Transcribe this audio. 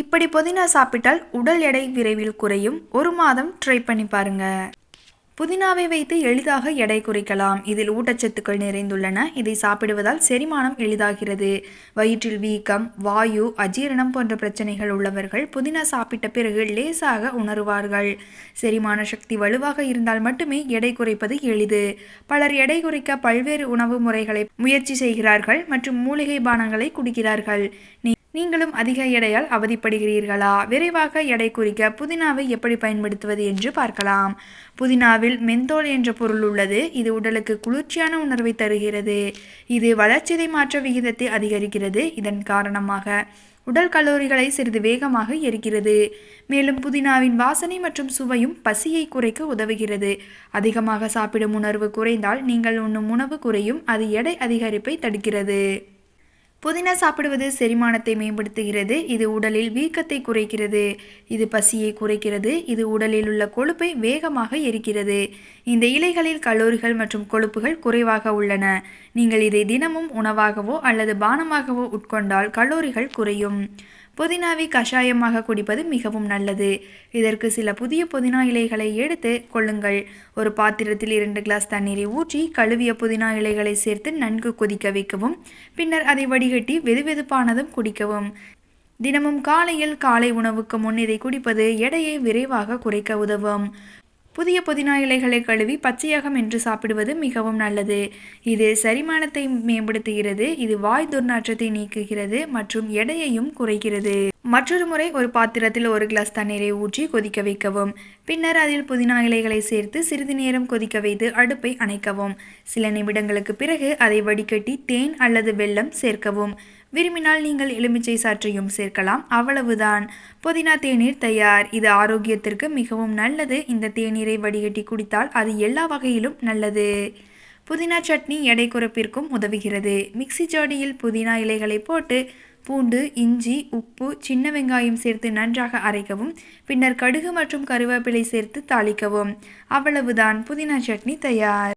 இப்படி புதினா சாப்பிட்டால் உடல் எடை விரைவில் குறையும். ஒரு மாதம் ட்ரை பண்ணி பாருங்க. புதினாவை வைத்து எளிதாக எடை குறைக்கலாம். இதில் ஊட்டச்சத்துக்கள் நிறைந்துள்ளன. இதை சாப்பிடுவதால் செரிமானம் எளிதாகிறது. வயிற்றில் வீக்கம் வாயு அஜீரணம் போன்ற பிரச்சனைகள் உள்ளவர்கள் புதினா சாப்பிட்ட பிறகு லேசாக உணருவார்கள். செரிமான சக்தி வலுவாக இருந்தால் மட்டுமே எடை குறைப்பது எளிது. பலர் எடை குறைக்க பல்வேறு உணவு முறைகளை முயற்சி செய்கிறார்கள் மற்றும் மூலிகை பானங்களை குடிக்கிறார்கள். நீ நீங்களும் அதிக எடையால் அவதிப்படுகிறீர்களா? விரைவாக எடை குறிக்க புதினாவை எப்படி பயன்படுத்துவது என்று பார்க்கலாம். புதினாவில் மெந்தோல் என்ற பொருள் உள்ளது. இது உடலுக்கு குளிர்ச்சியான உணர்வை தருகிறது. இது வளர்ச்சிதை மாற்ற விகிதத்தை அதிகரிக்கிறது. இதன் காரணமாக உடல் கலோரிகளை சிறிது வேகமாக எரிக்கிறது. மேலும் புதினாவின் வாசனை மற்றும் சுவையும் பசியை குறைக்க உதவுகிறது. அதிகமாக சாப்பிடும் உணர்வு குறைந்தால் நீங்கள் உண்ணும் உணவு குறையும். அது எடை அதிகரிப்பை தடுக்கிறது. புதினா சாப்பிடுவது செரிமானத்தை மேம்படுத்துகிறது. இது உடலில் வீக்கத்தை குறைக்கிறது. இது பசியை குறைக்கிறது. இது உடலில் உள்ள கொழுப்பை வேகமாக எரிக்கிறது. இந்த இலைகளில் கலோரிகள் மற்றும் கொழுப்புகள் குறைவாக உள்ளன. நீங்கள் இதை தினமும் உணவாகவோ அல்லது பானமாகவோ உட்கொண்டால் கலோரிகள் குறையும். புதினாவை கஷாயமாக குடிப்பது மிகவும் நல்லது. இதற்கு சில புதிய புதினா இலைகளை எடுத்து கொள்ளுங்கள். ஒரு பாத்திரத்தில் இரண்டு கிளாஸ் தண்ணீரை ஊற்றி கழுவிய புதினா இலைகளை சேர்த்து நன்கு கொதிக்க வைக்கவும் பின்னர் அதை வடிகட்டி வெதுவெதுப்பானதும் குடிக்கவும். தினமும் காலையில் காலை உணவுக்கு முன் இதை குடிப்பது எடையை விரைவாக குறைக்க உதவும். புதிய புதினா இலைகளை கழுவி பச்சையகம் என்று சாப்பிடுவது மிகவும் நல்லது. இது செரிமானத்தை மேம்படுத்துகிறது இது வாய் துர்நாற்றத்தை நீக்குகிறது மற்றும் எடையையும் குறைக்கிறது. மற்றொரு முறை ஒரு பாத்திரத்தில் ஒரு கிளாஸ் தண்ணீரை ஊற்றி கொதிக்க வைக்கவும். பின்னர் அதில் புதினா இலைகளை சேர்த்து சிறிது நேரம் கொதிக்க வைத்து அடுப்பை அணைக்கவும். சில நிமிடங்களுக்கு பிறகு அதை வடிகட்டி தேன் அல்லது வெல்லம் சேர்க்கவும். விரும்பினால் நீங்கள் எலுமிச்சை சாற்றையும் சேர்க்கலாம். அவ்வளவுதான். புதினா தேநீர் தயார். இது ஆரோக்கியத்திற்கு மிகவும் நல்லது. இந்த தேநீரை வடிகட்டி குடித்தால் அது எல்லா வகையிலும் நல்லது. புதினா சட்னி எடை குறைப்பிற்கும் உதவுகிறது. மிக்சி ஜாடியில் புதினா இலைகளை போட்டு பூண்டு இஞ்சி உப்பு சின்ன வெங்காயம் சேர்த்து நன்றாக அரைக்கவும் பின்னர் கடுகு மற்றும் கருவேப்பிலை சேர்த்து தாளிக்கவும். அவ்வளவுதான். புதினா சட்னி தயார்.